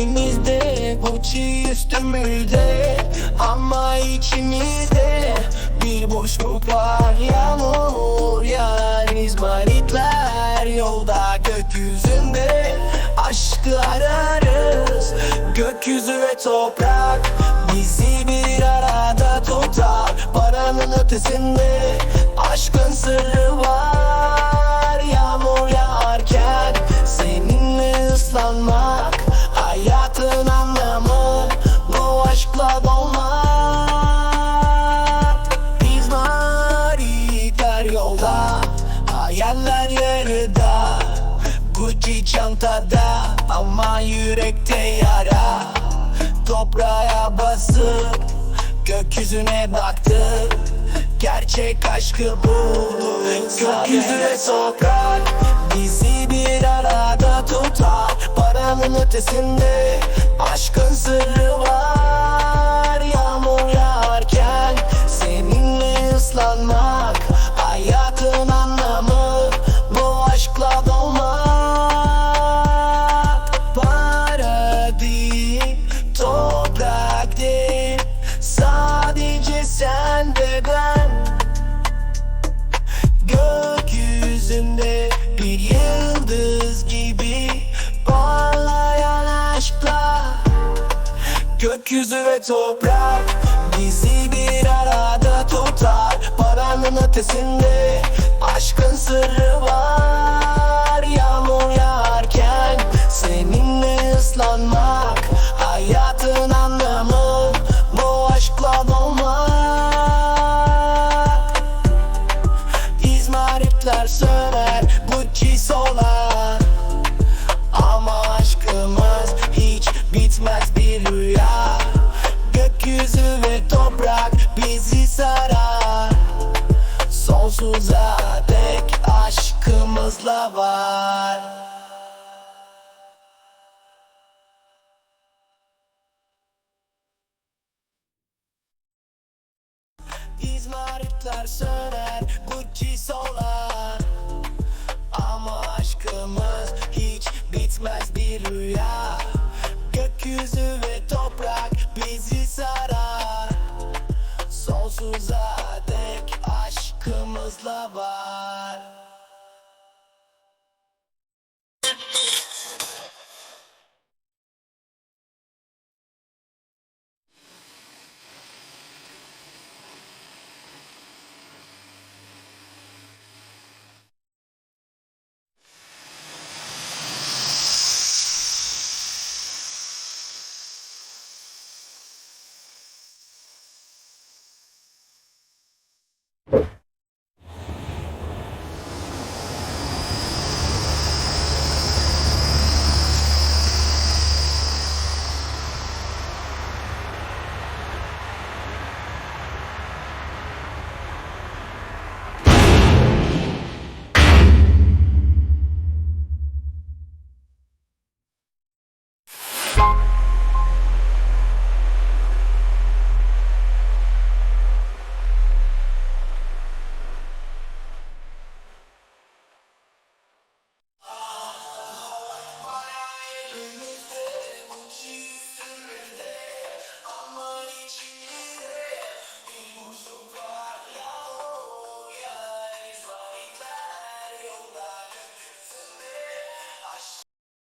Elimizde Gucci üstümüzde Ama içimizde Bir boşluk var. Yağmur yağar izmaritler Yolda gökyüzünde. Aşkı ararız Gökyüzü ve toprak. Bizi bir arada tutar Paranın ötesinde Aşkın sırrı var. Yağmur yağarken Seninle ıslanmak çantada Ama yürekte yara. Toprağa basıp Gökyüzüne baktık Gerçek aşkı bulduk Gökyüzü ve toprak Bizi bir arada tutar. Paranın ötesinde Aşkın sırrı Gökyüzü ve toprak bizi bir arada tutar. Paranın ötesinde aşkın sırrı var. Yağmur yağarken seninle ıslanmak Hayatın anlamı bu aşkla dolmak. İzmaritler söner Gucci solar Ama aşkımız hiç bitmez bir rüya Sonsuza dek aşkımızla var. İzmaritler söner Gucci solar. Ama aşkımız hiç bitmez bir rüya. Gökyüzü ve toprak bizi sarar. Sonsuza hakkımızla var.